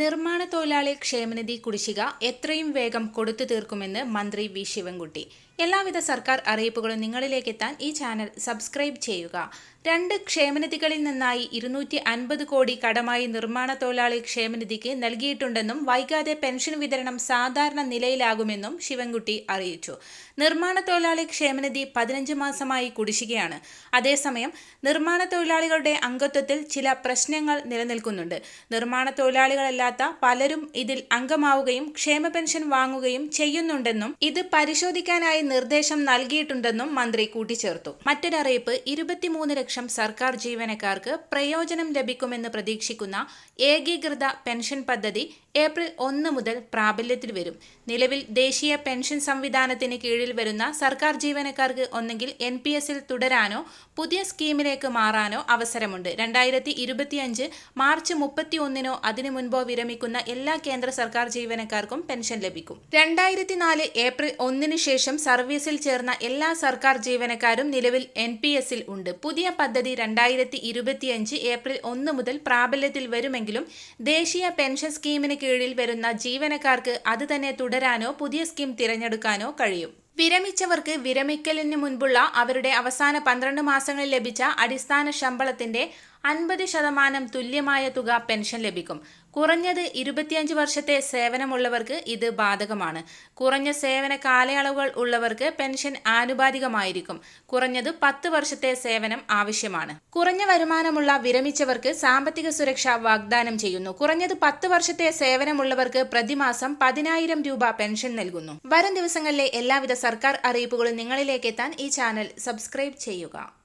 നിർമ്മാണ തൊഴിലാളി ക്ഷേമനിധി കുടിശ്ശിക എത്രയും വേഗം കൊടുത്തു തീർക്കുമെന്ന് മന്ത്രി വി ശിവൻകുട്ടി. എല്ലാവിധ സർക്കാർ അറിയിപ്പുകളും നിങ്ങളിലേക്ക് എത്താൻ ഈ ചാനൽ സബ്സ്ക്രൈബ് ചെയ്യുക. രണ്ട് ക്ഷേമനിധികളിൽ നിന്നായി ഇരുന്നൂറ്റി അൻപത് കോടി കടമായി നിർമ്മാണ തൊഴിലാളി ക്ഷേമനിധിക്ക് നൽകിയിട്ടുണ്ടെന്നും വൈകാതെ പെൻഷൻ വിതരണം സാധാരണ നിലയിലാകുമെന്നും ശിവൻകുട്ടി അറിയിച്ചു. നിർമ്മാണ തൊഴിലാളി ക്ഷേമനിധി പതിനഞ്ച് മാസമായി കുടിശ്ശികയാണ്. അതേസമയം നിർമ്മാണ തൊഴിലാളികളുടെ അംഗത്വത്തിൽ ചില പ്രശ്നങ്ങൾ നിലനിൽക്കുന്നുണ്ട്. നിർമ്മാണ തൊഴിലാളികളല്ലാത്ത പലരും ഇതിൽ അംഗമാവുകയും ക്ഷേമ പെൻഷൻ വാങ്ങുകയും ചെയ്യുന്നുണ്ടെന്നും ഇത് പരിശോധിക്കാനായി നിർദ്ദേശം നൽകിയിട്ടുണ്ടെന്നും മന്ത്രി കൂട്ടിച്ചേർത്തു. മറ്റൊരറിയിപ്പ് ഇരുപത്തിമൂന്ന് ലക്ഷം സർക്കാർ ജീവനക്കാർക്ക് പ്രയോജനം ലഭിക്കുമെന്ന് പ്രതീക്ഷിക്കുന്ന ഏകീകൃത പെൻഷൻ പദ്ധതി ഏപ്രിൽ ഒന്ന് മുതൽ പ്രാബല്യത്തിൽ വരും. നിലവിൽ ദേശീയ പെൻഷൻ സംവിധാനത്തിന് കീഴിൽ വരുന്ന സർക്കാർ ജീവനക്കാർക്ക് ഒന്നെങ്കിൽ എൻ പി എസിൽ തുടരാനോ പുതിയ സ്കീമിലേക്ക് മാറാനോ അവസരമുണ്ട്. രണ്ടായിരത്തി മാർച്ച് മുപ്പത്തി ഒന്നിനോ അതിനു മുൻപോ വിരമിക്കുന്ന എല്ലാ കേന്ദ്ര സർക്കാർ ജീവനക്കാർക്കും പെൻഷൻ ലഭിക്കും. രണ്ടായിരത്തി നാല് ഏപ്രിൽ ഒന്നിന് ശേഷം സർവീസിൽ ചേർന്ന എല്ലാ സർക്കാർ ജീവനക്കാരും നിലവിൽ എൻ പി എസിൽ ഉണ്ട്. പുതിയ പദ്ധതി രണ്ടായിരത്തി ഇരുപത്തിയഞ്ച് ഏപ്രിൽ ഒന്ന് മുതൽ പ്രാബല്യത്തിൽ വരുമെങ്കിലും ദേശീയ പെൻഷൻ സ്കീമിന് കീഴിൽ വരുന്ന ജീവനക്കാർക്ക് അത് തന്നെ തുടരാനോ പുതിയ സ്കീം തിരഞ്ഞെടുക്കാനോ കഴിയും. വിരമിച്ചവർക്ക് വിരമിക്കലിന് മുൻപുള്ള അവരുടെ അവസാന പന്ത്രണ്ട് മാസങ്ങളിൽ ലഭിച്ച അടിസ്ഥാന ശമ്പളത്തിന്റെ അൻപത് ശതമാനം തുല്യമായ തുക പെൻഷൻ ലഭിക്കും. കുറഞ്ഞത് ഇരുപത്തിയഞ്ച് വർഷത്തെ സേവനമുള്ളവർക്ക് ഇത് ബാധകമാണ്. കുറഞ്ഞ സേവന കാലയളവുകൾ ഉള്ളവർക്ക് പെൻഷൻ ആനുപാതികമായിരിക്കും. കുറഞ്ഞത് പത്ത് വർഷത്തെ സേവനം ആവശ്യമാണ്. കുറഞ്ഞ വരുമാനമുള്ള വിരമിച്ചവർക്ക് സാമ്പത്തിക സുരക്ഷ വാഗ്ദാനം ചെയ്യുന്നു. കുറഞ്ഞത് പത്ത് വർഷത്തെ സേവനമുള്ളവർക്ക് പ്രതിമാസം പതിനായിരം രൂപ പെൻഷൻ നൽകുന്നു. വരും ദിവസങ്ങളിലെ എല്ലാവിധ സർക്കാർ അറിയിപ്പുകളും നിങ്ങളിലേക്ക് എത്താൻ ഈ ചാനൽ സബ്സ്ക്രൈബ് ചെയ്യുക.